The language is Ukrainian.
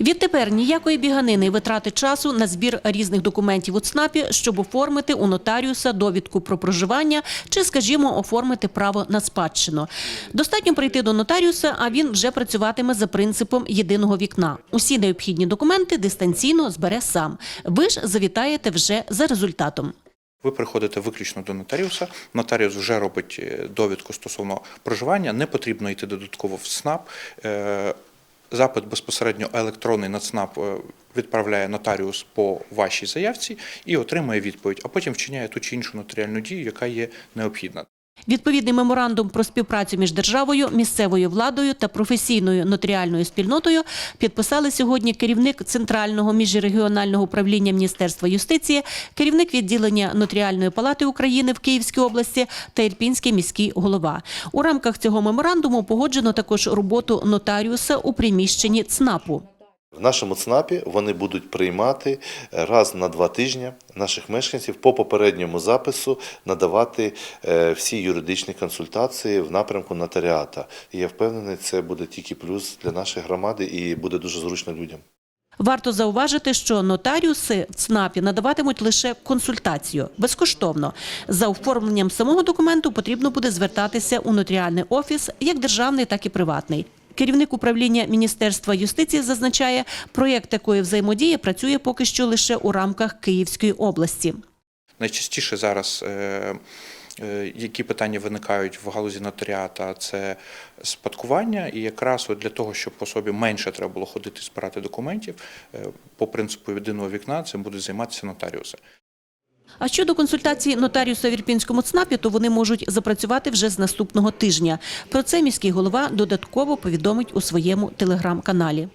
Відтепер ніякої біганини витрати часу на збір різних документів у ЦНАПі, щоб оформити у нотаріуса довідку про проживання чи, скажімо, оформити право на спадщину. Достатньо прийти до нотаріуса, а він вже працюватиме за принципом єдиного вікна. Усі необхідні документи дистанційно збере сам. Ви ж завітаєте вже за результатом. Ви приходите виключно до нотаріуса. Нотаріус вже робить е, довідку стосовно проживання. Не потрібно йти додатково в СНАП. Запит безпосередньо електронний нацнап е, відправляє нотаріус по вашій заявці і отримує відповідь, а потім вчиняє ту чи іншу нотаріальну дію, яка є необхідна. Відповідний меморандум про співпрацю між державою, місцевою владою та професійною нотаріальною спільнотою підписали сьогодні керівник Центрального міжрегіонального управління Міністерства юстиції, керівник відділення Нотаріальної палати України в Київській області та Ірпінський міський голова. У рамках цього меморандуму погоджено також роботу нотаріуса у приміщенні ЦНАПу. В нашому ЦНАПі вони будуть приймати раз на два тижні наших мешканців по попередньому запису надавати е, всі юридичні консультації в напрямку нотаріата. І я впевнений, це буде тільки плюс для нашої громади і буде дуже зручно людям. Варто зауважити, що нотаріуси в ЦНАПі надаватимуть лише консультацію безкоштовно. За оформленням самого документу потрібно буде звертатися у нотаріальний офіс, як державний, так і приватний. Керівник управління Міністерства юстиції зазначає, проєкт такої взаємодії працює поки що лише у рамках Київської області. Найчастіше зараз, е, е, які питання виникають в галузі нотаріата, це спадкування. І якраз для того, щоб особі менше треба було ходити збирати документів, е, по принципу єдиного вікна цим будуть займатися нотаріуси. А щодо консультації нотаріуса в Ірпінському ЦНАПі, то вони можуть запрацювати вже з наступного тижня. Про це міський голова додатково повідомить у своєму телеграм-каналі.